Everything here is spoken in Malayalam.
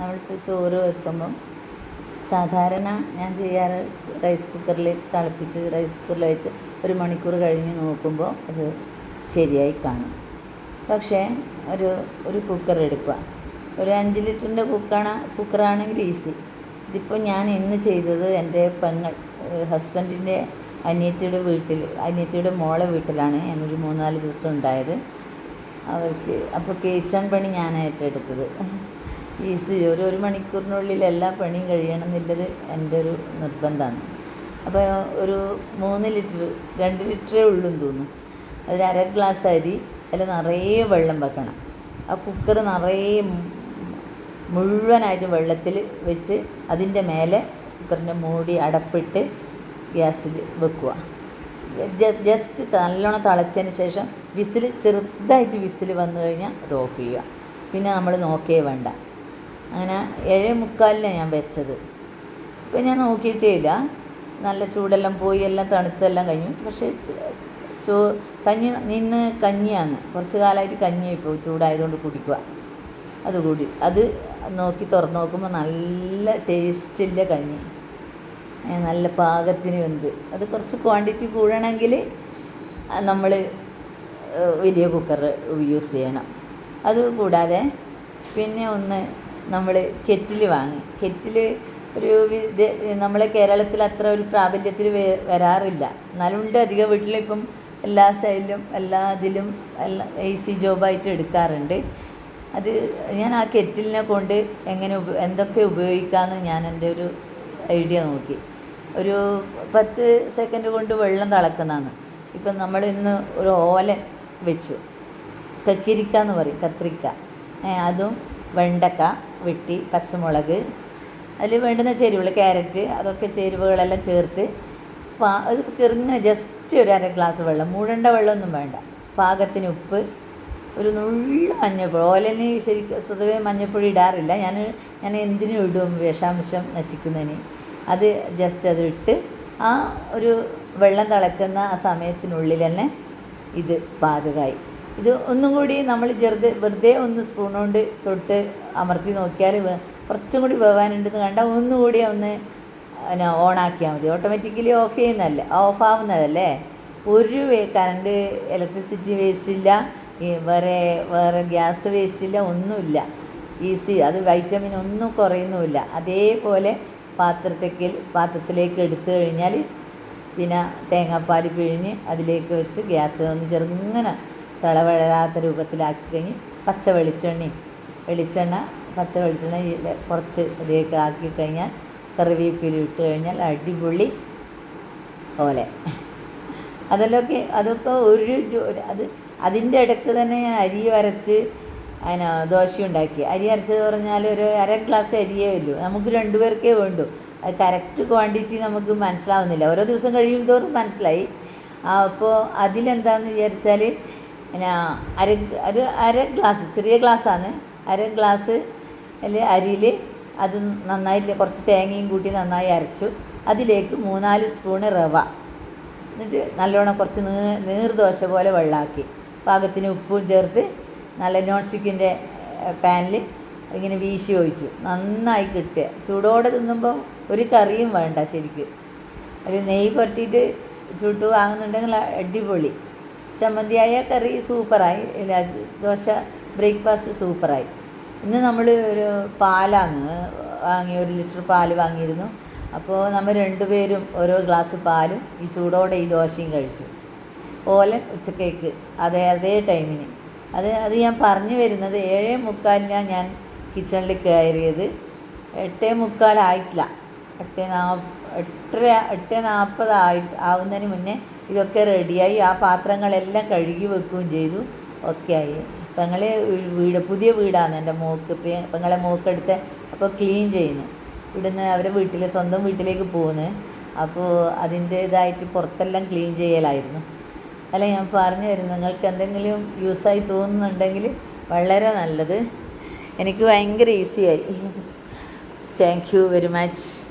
നമ്മളിപ്പോൾ ചോറ് വെക്കുമ്പം സാധാരണ ഞാൻ ചെയ്യാറ് റൈസ് കുക്കറിൽ തിളപ്പിച്ച് റൈസ് കുക്കറിൽ വെച്ച് ഒരു മണിക്കൂർ കഴിഞ്ഞ് നോക്കുമ്പോൾ അത് ശരിയായി കാണും. പക്ഷേ ഒരു ഒരു കുക്കർ എടുക്കുക. ഒരു അഞ്ച് ലിറ്ററിന്റെ കുക്കാണ് കുക്കറാണെങ്കിൽ ഈസി ഇതിപ്പോൾ ഞാൻ ഇന്ന് ചെയ്തത് എന്റെ പെങ്ങൾ ഹസ്ബൻഡിന്റെ അനിയത്തിയുടെ വീട്ടിൽ അനിയത്തിയുടെ മോളെ വീട്ടിലാണ്. ഞാനൊരു മൂന്നാൽ ദിവസം ഉണ്ടായത്. അവർക്ക് അപ്പോൾ കിച്ചൺ പണി ഞാൻ ഏറ്റെടുത്തത് ഈസി ഒരു ഒരു മണിക്കൂറിനുള്ളിൽ എല്ലാ പണിയും കഴിയണം എന്നുള്ളത് എന്റെ ഒരു നിർബന്ധമാണ്. അപ്പോൾ ഒരു മൂന്ന് ലിറ്റർ രണ്ട് ലിറ്ററേ ഉള്ളൂ തോന്നുന്നു. അതിൽ അര ഗ്ലാസ് അരി അതിൽ നിറയെ വെള്ളം വെക്കണം. ആ കുക്കർ നിറയെ മുഴുവനായിട്ട് വെള്ളത്തിൽ വെച്ച് അതിന്റെ മേലെ കുക്കറിന്റെ മൂടി അടപ്പിട്ട് ഗ്യാസിൽ വെക്കുക. ജസ്റ്റ് നല്ലോണം തിളച്ചതിന് ശേഷം വിസിൽ ചെറുതായിട്ട് വിസിൽ വന്നു കഴിഞ്ഞാൽ അത് ഓഫ് ചെയ്യുക. പിന്നെ നമ്മൾ നോക്കേ വേണ്ട. അങ്ങനെ ഏഴേ മുക്കാലിനാണ് ഞാൻ വെച്ചത്. ഇപ്പം ഞാൻ നോക്കിയിട്ടേ ഇല്ല നല്ല ചൂടെല്ലാം പോയി എല്ലാം തണുത്തെല്ലാം കഴിഞ്ഞു. പക്ഷേ ചോ കഞ്ഞി നിന്ന് കഞ്ഞിയാണ്. കുറച്ച് കാലമായിട്ട് കഞ്ഞി ഇപ്പോൾ ചൂടായതുകൊണ്ട് കുടിക്കുക. അത് കൂടി അത് നോക്കി തുറന്ന് നോക്കുമ്പോൾ നല്ല ടേസ്റ്റില്ല കഞ്ഞി. നല്ല പാകത്തിന് വെന്ത് അത് കുറച്ച് ക്വാണ്ടിറ്റി കൂടണമെങ്കിൽ നമ്മൾ വലിയ കുക്കർ യൂസ് ചെയ്യണം. അത് കൂടാതെ പിന്നെ ഒന്ന് നമ്മൾ കെറ്റിൽ വാങ്ങി. കെറ്റിൽ ഒരു നമ്മളെ കേരളത്തിൽ അത്ര ഒരു പ്രാബല്യത്തിൽ വരാറില്ല. എന്നാലും ഉണ്ട് അധികം വീട്ടിലിപ്പം എല്ലാ സ്റ്റൈലിലും എല്ലാ ഇതിലും എല്ലാ ഈസി ജോബായിട്ട് എടുക്കാറുണ്ട്. അത് ഞാൻ ആ കെറ്റിലിനെ കൊണ്ട് എങ്ങനെ ഉപ എന്തൊക്കെ ഉപയോഗിക്കാമെന്ന് ഞാൻ എന്റെ ഒരു ഐഡിയ നോക്കി. ഒരു പത്ത് സെക്കൻഡ് കൊണ്ട് വെള്ളം തിളക്കുന്നതാണ്. ഇപ്പം നമ്മൾ ഇന്ന് ഒരു ഓല വെച്ചു. കക്കിരിക്ക എന്ന് പറയും കത്രിക്ക. അതും വെണ്ടക്ക. വെട്ടി പച്ചമുളക് അതിൽ വേണ്ടുന്ന ചേരുവകൾ ക്യാരറ്റ് അതൊക്കെ ചേരുവകളെല്ലാം ചേർത്ത് പാ അത് ചെറുങ്ങനെ ജസ്റ്റ് ഒരു അര ഗ്ലാസ് വെള്ളം. മൂടേണ്ട വെള്ളമൊന്നും വേണ്ട. പാകത്തിന് ഉപ്പ് ഒരു നുള്ള മഞ്ഞൾപ്പൊടി. ഓലന് ശരിക്കും സ്വതവേ മഞ്ഞൾപ്പൊടി ഇടാറില്ല. ഞാൻ ഞാൻ എന്തിനും ഇടും വിഷാംശം നശിക്കുന്നതിന്. അത് ജസ്റ്റ് അത് ഇട്ട് ആ ഒരു വെള്ളം തിളക്കുന്ന ആ സമയത്തിനുള്ളിൽ തന്നെ ഇത് പാചകമായി. ഇത് ഒന്നും കൂടി നമ്മൾ ചെറുത് വെറുതെ ഒന്ന് സ്പൂൺ കൊണ്ട് തൊട്ട് അമർത്തി നോക്കിയാൽ കുറച്ചും കൂടി വേവാനുണ്ടെന്ന് കണ്ടാൽ ഒന്നുകൂടി ഒന്ന് പിന്നെ ഓണാക്കിയാൽ മതി. ഓട്ടോമാറ്റിക്കലി ഓഫ് ചെയ്യുന്നതല്ലേ ഓഫ് ആവുന്നതല്ലേ? ഒരു കറണ്ട് ഇലക്ട്രിസിറ്റി വേസ്റ്റ് ഇല്ല വേറെ വേറെ ഗ്യാസ് വേസ്റ്റ് ഇല്ല ഒന്നുമില്ല. ഈസി അത് വൈറ്റമിൻ ഒന്നും കുറയുന്നുമില്ല. അതേപോലെ പാത്രത്തേക്ക് പാത്രത്തിലേക്ക് എടുത്തു കഴിഞ്ഞാൽ പിന്നെ തേങ്ങാപ്പാൽ പിഴിഞ്ഞ് അതിലേക്ക് വെച്ച് ഗ്യാസ് ഒന്ന് ചെറുങ്ങനെ തിളവഴരാത്ത രൂപത്തിലാക്കി കഴിഞ്ഞ് പച്ച വെളിച്ചെണ്ണ വെളിച്ചെണ്ണ പച്ച വെളിച്ചെണ്ണ കുറച്ച് ഇതിലേക്ക് ആക്കി കഴിഞ്ഞാൽ കറിവേപ്പില ഇട്ട് കഴിഞ്ഞാൽ അടിപൊളി പോലെ. അതിലൊക്കെ അതൊക്കെ ഒരു അത് അതിന്റെ ഇടയ്ക്ക് തന്നെ ഞാൻ അരി അരച്ച് അതിന് ദോശ ഉണ്ടാക്കി. അരി അരച്ചത് പറഞ്ഞാൽ ഒരു അര ഗ്ലാസ് അരിയേ ഉള്ളൂ. നമുക്ക് രണ്ടുപേർക്കേ വേണ്ടൂ. അത് കറക്റ്റ് ക്വാണ്ടിറ്റി നമുക്ക് മനസ്സിലാവുന്നില്ല. ഓരോ ദിവസം കഴിയും തോറും മനസ്സിലായി അപ്പോൾ അതിലെന്താണെന്ന് വിചാരിച്ചാൽ പിന്നെ അര ഒരു അര ഗ്ലാസ് ചെറിയ ഗ്ലാസ്സാണ്. അര ഗ്ലാസ് അല്ലെ അരിയിൽ അത് നന്നായി കുറച്ച് തേങ്ങയും കൂട്ടി നന്നായി അരച്ചു. അതിലേക്ക് മൂന്നാൽ സ്പൂണ് റവ. എന്നിട്ട് നല്ലോണം കുറച്ച് നീ നീർദോശ പോലെ വെള്ളമാക്കി പാകത്തിന് ഉപ്പും ചേർത്ത് നല്ല നോൺ സ്റ്റിക്കിന്റെ പാനിൽ ഇങ്ങനെ വീശി ഒഴിച്ചു. നന്നായി കിട്ടുക. ചൂടോടെ തിന്നുമ്പോൾ ഒരു കറിയും വേണ്ട ശരിക്ക്. അതിൽ നെയ്യ് പുരട്ടിയിട്ട് ചുട്ടു വാങ്ങുന്നുണ്ടെങ്കിൽ അടിപൊളി. ചമ്മന്തിയായ കറി സൂപ്പറായി ദോശ ബ്രേക്ക്ഫാസ്റ്റ് സൂപ്പറായി. ഇന്ന് നമ്മൾ ഒരു പാലാണ് വാങ്ങി ഒരു ലിറ്റർ പാൽ വാങ്ങിയിരുന്നു. അപ്പോൾ നമ്മൾ രണ്ടുപേരും ഓരോ ഗ്ലാസ് പാലും ഈ ചൂടോടെ ഈ ദോശയും കഴിച്ചു. ഓലൻ ഉച്ചക്കേക്ക് അതേ അതേ ടൈമിന്. അത് അത് ഞാൻ പറഞ്ഞു വരുന്നത് ഏഴേ മുക്കാലിനാണ് ഞാൻ കിച്ചണിൽ കയറിയത്. എട്ടേ മുക്കാലായിട്ടില്ല. എട്ടേ നാ എട്ടര എട്ട് നാൽപ്പത് ആയി ആവുന്നതിന് മുന്നേ ഇതൊക്കെ റെഡിയായി. ആ പാത്രങ്ങളെല്ലാം കഴുകി വെക്കുകയും ചെയ്തു. ഒക്കെ ആയി. പെങ്ങളെ വീട് പുതിയ വീടാണ് എന്റെ മോക്ക് പ്രിയ പെങ്ങളെ മോക്കെടുത്ത് അപ്പോൾ ക്ലീൻ ചെയ്യുന്നു. ഇവിടുന്ന് അവരെ വീട്ടിൽ സ്വന്തം വീട്ടിലേക്ക് പോകുന്നു. അപ്പോൾ അതിന്റേതായിട്ട് പുറത്തെല്ലാം ക്ലീൻ ചെയ്യലായിരുന്നു. അല്ല ഞാൻ പറഞ്ഞു തരുന്നു നിങ്ങൾക്ക് എന്തെങ്കിലും യൂസായി തോന്നുന്നുണ്ടെങ്കിൽ വളരെ നല്ലത്. എനിക്ക് ഭയങ്കര ഈസിയായി. Thank you very much